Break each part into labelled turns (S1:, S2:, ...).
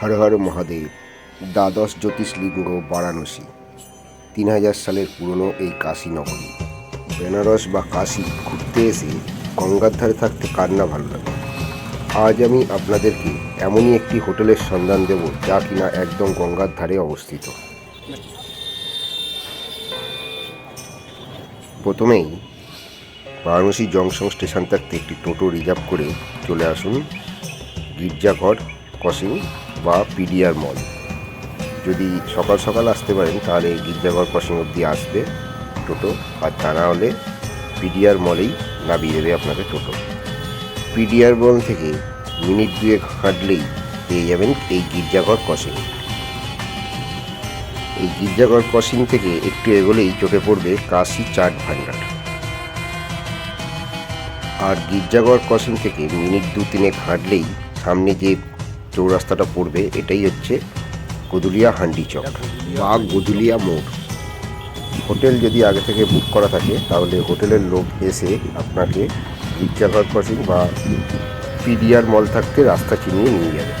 S1: হর হর মহাদেব, দ্বাদশ জ্যোতিষলিঙ্গ বারাণসী। তিন হাজার সালের পুরনো এই কাশী নগরী। বেনারস বা কাশী ঘুরতে এসে গঙ্গার ধারে থাকতে কার না ভালো লাগে? আজ আমি আপনাদেরকে এমনই একটি হোটেলের সন্ধান দেব যা কিনা একদম গঙ্গার ধারে অবস্থিত। প্রথমেই বারাণসী জংশন স্টেশন থাকতে একটি টোটো রিজার্ভ করে চলে আসুন গির্জাঘর ক্রসিং বা পিডিআর মল যদি সকাল সকাল আসতে পারেন, তাহলে গির্জাঘর ক্রসিং অবধি আসবে টোটো, আর তা না হলে পিডিআর মলেই নামিয়ে দেবে আপনাকে টোটো। পিডিআর মল থেকে মিনিট দুয়েক হাঁটলেই পেয়ে যাবেন এই গির্জাঘর ক্রসিং এই গির্জাঘর ক্রসিং থেকে একটু এগোলেই চোখে পড়বে কাশি চাট ভান্ডার আর গির্জাঘর ক্রসিং থেকে মিনিট দু তিনেক হাঁটলেই সামনে যে চৌরাস্তাটা পড়বে, এটাই হচ্ছে গদুলিয়া হান্ডি চক, বা গদুলিয়া মোড়। হোটেল যদি আগে থেকে বুক করা থাকে, তাহলে হোটেলের লোক এসে আপনাকে গির্জাঘর ক্রসিং বা পিডিআর মল থাকতে রাস্তা চিনিয়ে নিয়ে যাবে।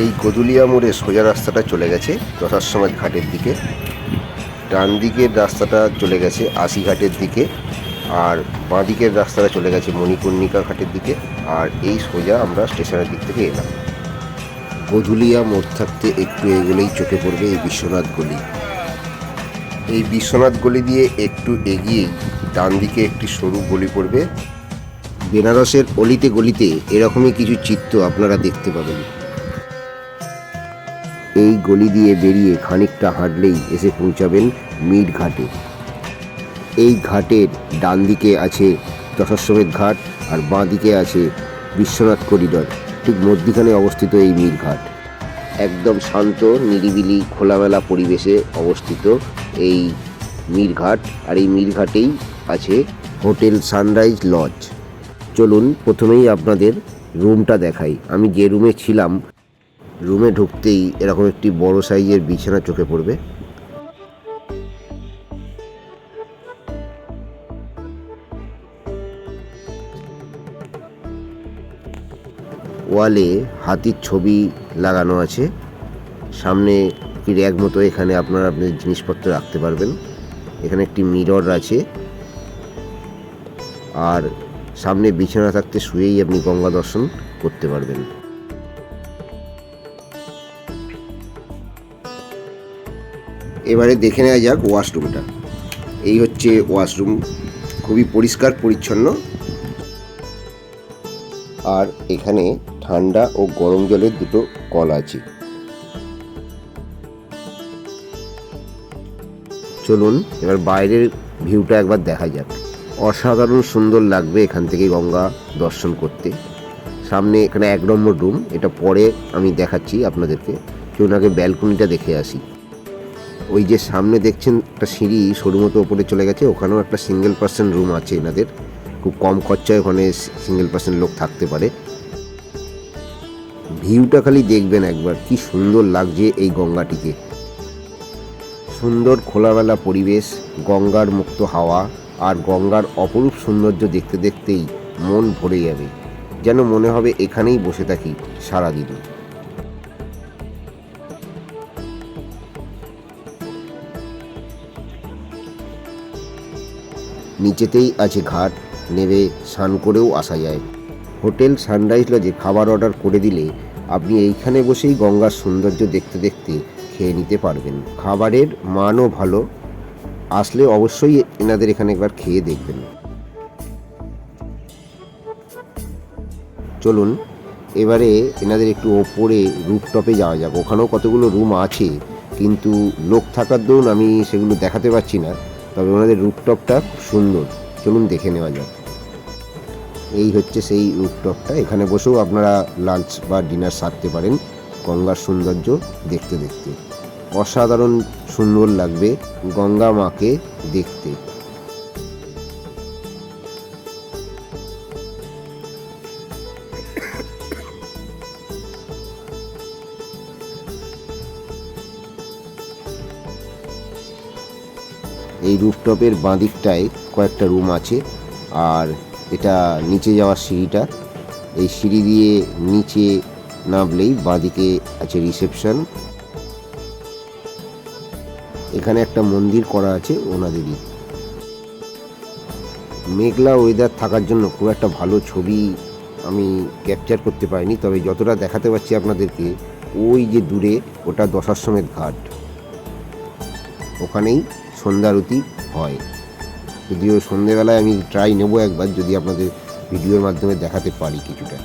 S1: এই গদুলিয়া মোড়ে সোজা রাস্তাটা চলে গেছে যথাসময় ঘাটের দিকে। ডান দিকের রাস্তাটা চলে গেছে আশি ঘাটের দিকে, আর বাঁ দিকের রাস্তাটা চলে গেছে মণিকর্ণিকা ঘাটের দিকে। আর এই সোজা আমরা স্টেশনের দিক থেকে এলাম। গধুলিয়া মোড় থাকতে একটু এগোলেই চোখে পড়বে এই বিশ্বনাথ গলি। এই বিশ্বনাথ গলি দিয়ে একটু এগিয়েই ডান দিকে একটি সরু গলি পড়বে। বেনারসের অলিতে গলিতে এরকমই কিছু চিত্র আপনারা দেখতে পাবেন। এই গলি দিয়ে বেরিয়ে খানিকটা হাঁটলেই এসে পৌঁছাবেন মিট ঘাটে। এই ঘাটের ডান দিকে আছে দশাশ্বমেধ ঘাট আর বাঁ দিকে আছে বিশ্বনাথ করিডর। ঠিক মধ্যিখানে অবস্থিত এই মিট ঘাট। একদম শান্ত, নিরিবিলি, খোলামেলা পরিবেশে অবস্থিত এই মির ঘাট আর এই মির ঘাটেই আছে হোটেল সানরাইজ লজ। চলুন প্রথমেই আপনাদের রুমটা দেখাই। আমি যে রুমে ছিলাম, রুমে ঢুকতেই এরকম একটি বড় সাইজের বিছানা চোখে পড়বে। ওয়ালে হাতির ছবি লাগানো আছে। সামনে একটি র্যাক মতো এখানে আপনারা আপনাদের জিনিসপত্র রাখতে পারবেন। এখানে একটি মিরর আছে। আর সামনে বিছানা থাকতে শুয়েই আপনি গঙ্গা দর্শন করতে পারবেন। এবারে দেখে নেওয়া যাক ওয়াশরুমটা। এই হচ্ছে ওয়াশরুম। খুবই পরিষ্কার, পরিচ্ছন্ন। আর এখানে ঠান্ডা ও গরম জলের দুটো কল আছে। চলুন, এবার বাইরের ভিউটা একবার দেখা যাক। অসাধারণ সুন্দর লাগবে এখান থেকে গঙ্গা দর্শন করতে। সামনে এখানে এক নম্বর রুম এটা পরে আমি দেখাচ্ছি আপনাদেরকে। চলুন আগে ব্যালকনিটা দেখে আসি। ওই যে সামনে দেখছেন একটা সিঁড়ি, সরু মতো ওপরে চলে গেছে, ওখানেও একটা সিঙ্গেল পার্সন রুম আছে এনাদের। খুব কম খরচায় ওখানে সিঙ্গেল পার্সন লোক থাকতে পারে। ভিউটা খালি দেখবেন একবার। কি সুন্দর লাগছে এই গঙ্গাটিকে। সুন্দর খোলামেলা পরিবেশ, গঙ্গার মুক্ত হাওয়া আর গঙ্গার অপরূপ সৌন্দর্য দেখতে দেখতেই মন ভরে যাবে। যেন মনে হবে এখানেই বসে থাকি সারাদিন নিচেতেই আছে ঘাট, নেবে স্নান করেও আসা যায়। হোটেল সানরাইজ লজে খাবার অর্ডার করে দিলে আপনি এইখানে বসেই গঙ্গার সৌন্দর্য দেখতে দেখতে খেয়ে নিতে পারবেন। খাবারের মানও ভালো। আসলে অবশ্যই এনাদের এখানে একবার খেয়ে দেখবেন। চলুন, এবারে এনাদের একটু ওপরে রুফটপে যাওয়া যাক। ওখানেও কতগুলো রুম আছে, কিন্তু লোক থাকার দরুন আমি সেগুলো দেখাতে পারছি না। তবে ওনাদের রুফটপটা খুব সুন্দর। চলুন দেখে নেওয়া যাক। এই হচ্ছে সেই রুফটপটা। এখানে বসেও আপনারা লাঞ্চ বা ডিনার সারতে পারেন। গঙ্গার সৌন্দর্য দেখতে দেখতে। অসাধারণ সুন্দর লাগবে গঙ্গা মাকে দেখতে। এই রুফটপের বাঁদিকটায় কয়েকটা রুম আছে। আর এটা নিচে যাওয়ার সিঁড়িটা। এই সিঁড়ি দিয়ে নিচে নামলেই বাঁদিকে আছে রিসেপশন। এখানে একটা মন্দির করা আছে ওনাদেরই মেঘলা ওয়েদার থাকার জন্য খুব একটা ভালো ছবি আমি ক্যাপচার করতে পারিনি, তবে যতটা দেখাতে পারছি আপনাদেরকে, ওই যে দূরে ওটা দশাশ্বমেধ ঘাট। ওখানেই সন্ধ্যারতি হয়। যদিও সন্ধেবেলায় আমি ট্রাই নেব একবার যদি আপনাদের ভিডিওর মাধ্যমে দেখাতে পারি কিছুটা।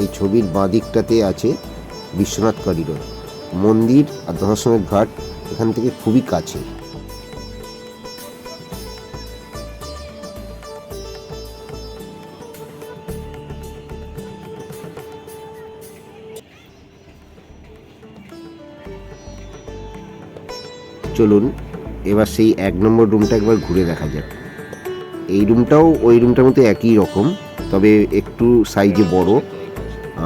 S1: এই ছবির বাঁ দিকটাতে আছে বিশ্বনাথ করিডোর। মন্দির আর ধর্ষণের ঘাট এখান থেকে খুবই কাছে। চলুন, এবার সেই এক নম্বর রুমটা একবার ঘুরে দেখা যাক। এই রুমটাও ওই রুমটার মধ্যে একই রকম, তবে একটু সাইজে বড়,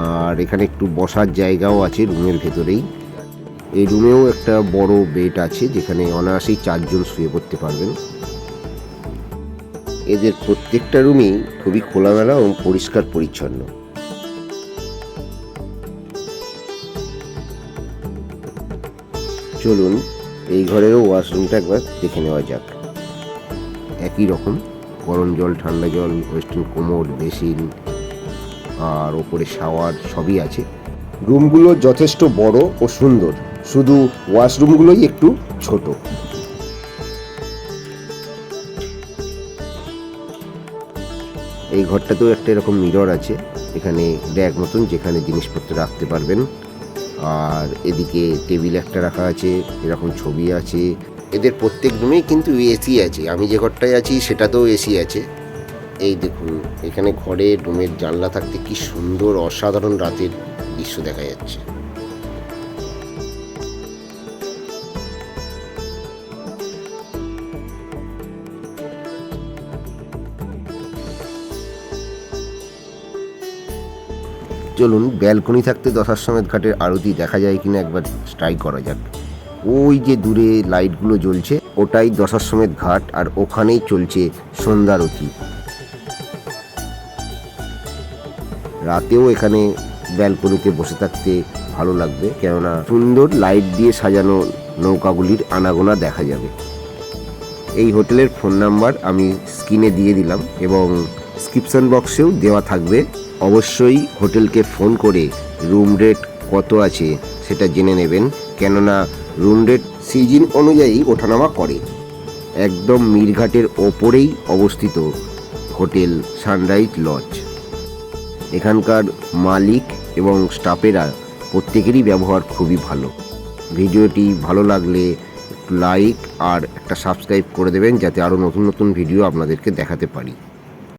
S1: আর এখানে একটু বসার জায়গাও আছে রুমের ভেতরেই। এই রুমেও একটা বড় বেড আছে, যেখানে অনায়াসেই চারজন শুয়ে পড়তে পারবেন। এদের প্রত্যেকটা রুমই খুবই খোলামেলা এবং পরিষ্কার পরিচ্ছন্ন। চলুন এই ঘরেরও ওয়াশরুমটা একবার দেখে নেওয়া যাক। একই রকম, গরম জল, ঠান্ডা জল ওয়েস্টার্ন কোমর, বেসিন, আর ওপরে শাওয়ার সবই আছে। রুমগুলো যথেষ্ট বড় ও সুন্দর, শুধু ওয়াশরুমগুলোই একটু ছোট। এই ঘরটাতেও একটা এরকম মিরর আছে, এখানে ব্যাগ মতন যেখানে জিনিসপত্র রাখতে পারবেন। আর এদিকে টেবিল একটা রাখা আছে, এরকম ছবি আছে। এদের প্রত্যেক রুমেই কিন্তু এসি আছে। আমি যে ঘরটায় আছি, সেটাতেও এসি আছে। এই দেখুন, এখানে ঘরে রুমের জানলা থাকতে কি সুন্দর, অসাধারণ রাতের দৃশ্য দেখা যাচ্ছে। চলুন, ব্যালকনি থাকতে দশাশ্বমেধ ঘাটের আরতি দেখা যায় কিনা একবার ট্রাই করা যাক। ওই যে দূরে লাইটগুলো জ্বলছে, ওটাই দশাশ্বমেধ ঘাট আর ওখানেই চলছে সন্ধ্যারতি রাতেও এখানে ব্যালকনিতে বসে থাকতে ভালো লাগবে, কেননা সুন্দর লাইট দিয়ে সাজানো নৌকাগুলির আনাগোনা দেখা যাবে। এই হোটেলের ফোন নাম্বার আমি স্ক্রিনে দিয়ে দিলাম এবং ডিসক্রিপশন বক্সেও দেওয়া থাকবে। অবশ্যই হোটেলকে ফোন করে রুম রেট কত আছে সেটা জেনে নেবেন, কেননা রুম রেট সিজন অনুযায়ী ওঠানামা করে। একদম মিরঘাটের ওপরেই অবস্থিত হোটেল সানরাইজ লজ। এখানকার মালিক এবং স্টাফেরা প্রত্যেকেরই ব্যবহার খুবই ভালো। ভিডিওটি ভালো লাগলে লাইক আর একটা সাবস্ক্রাইব করে দেবেন, যাতে আরও নতুন নতুন ভিডিও আপনাদেরকে দেখাতে পারি।